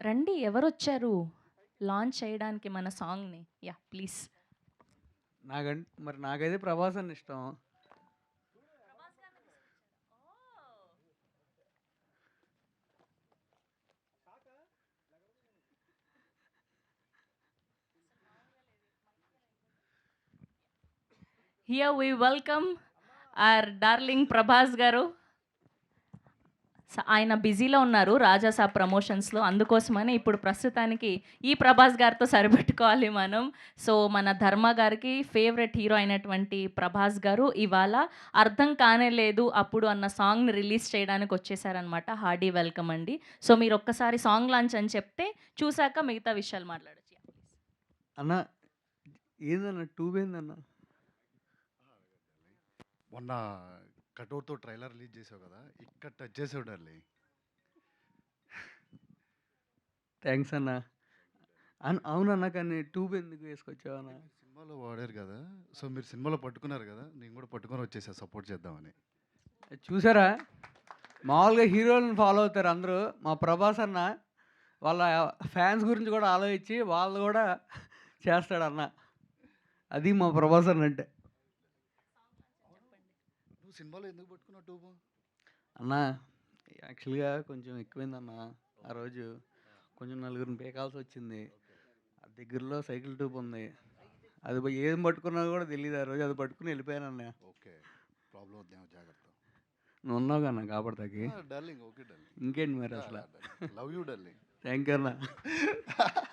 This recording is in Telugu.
రండి ఎవరొచ్చారు? లాంచ్ చేయడానికి మన సాంగ్ని. Yeah please. నాకంటే మరి నాకైతే ప్రభాస్ అని ఇష్టం. Here we welcome our darling Prabhas garu ఆయన బిజీలో ఉన్నారు రాజాసా ప్రమోషన్స్లో. అందుకోసమని ఇప్పుడు ప్రస్తుతానికి ఈ ప్రభాస్ గారితో సరిపెట్టుకోవాలి మనం. సో మన ధర్మ గారికి ఫేవరెట్ హీరో అయినటువంటి ప్రభాస్ గారు ఇవాళ అర్థం కానే లేదు అప్పుడు అన్న సాంగ్ని రిలీజ్ చేయడానికి వచ్చేసారనమాట హార్డీ వెల్కమ్ అండి. సో మీరు ఒక్కసారి సాంగ్ లాంచ్ అని చెప్తే చూశాక మిగతా విషయాలు మాట్లాడచ్చు. అన్న ఏందన్న ట్యూబ్ ఏందన్న మొన్న కటౌట్తో ట్రైలర్ రిలీజ్ చేసావు కదా ఇక్కడ టచ్ చేసి ఉండాలి. థ్యాంక్స్ అన్న. అన్- అవునన్న కానీ ట్యూబ్ ఎందుకు వేసుకొచ్చావన్న సినిమాలో వాడారు కదా సో మీరు సినిమాలో పట్టుకున్నారు కదా నేను కూడా పట్టుకొని వచ్చేసా సపోర్ట్ చేద్దామని. చూసారా? మామూలుగా హీరోలను ఫాలో అవుతారు అందరూ. మా ప్రభాస్ అన్న వాళ్ళ ఫ్యాన్స్ గురించి కూడా ఆలోచించి వాళ్ళు కూడా చేస్తాడు అన్న. అది మా ప్రభాస్ అన్న అంటే. నువ్వు సినిమాలో ఎందుకు పట్టుకున్నావు టూబు? అన్న యాక్చువల్గా కొంచెం ఎక్కువైందన్న ఆ రోజు కొంచెం నలుగురిని పేకాల్సి వచ్చింది. ఆ దగ్గరలో సైకిల్ ట్యూబ్ ఉంది. అది పోయి ఏం పట్టుకున్నా కూడా తెలియదు ఆ రోజు. అది పట్టుకుని వెళ్ళిపోయాను అన్న. ఓకే. ప్రాబ్లం జాగ్రత్త. నువ్వు ఉన్నావు కన్నా కాపాడతాకి? Darling okay darling. ఇంకేంటి మరి అసలు? Love you darling. Thank you అన్న.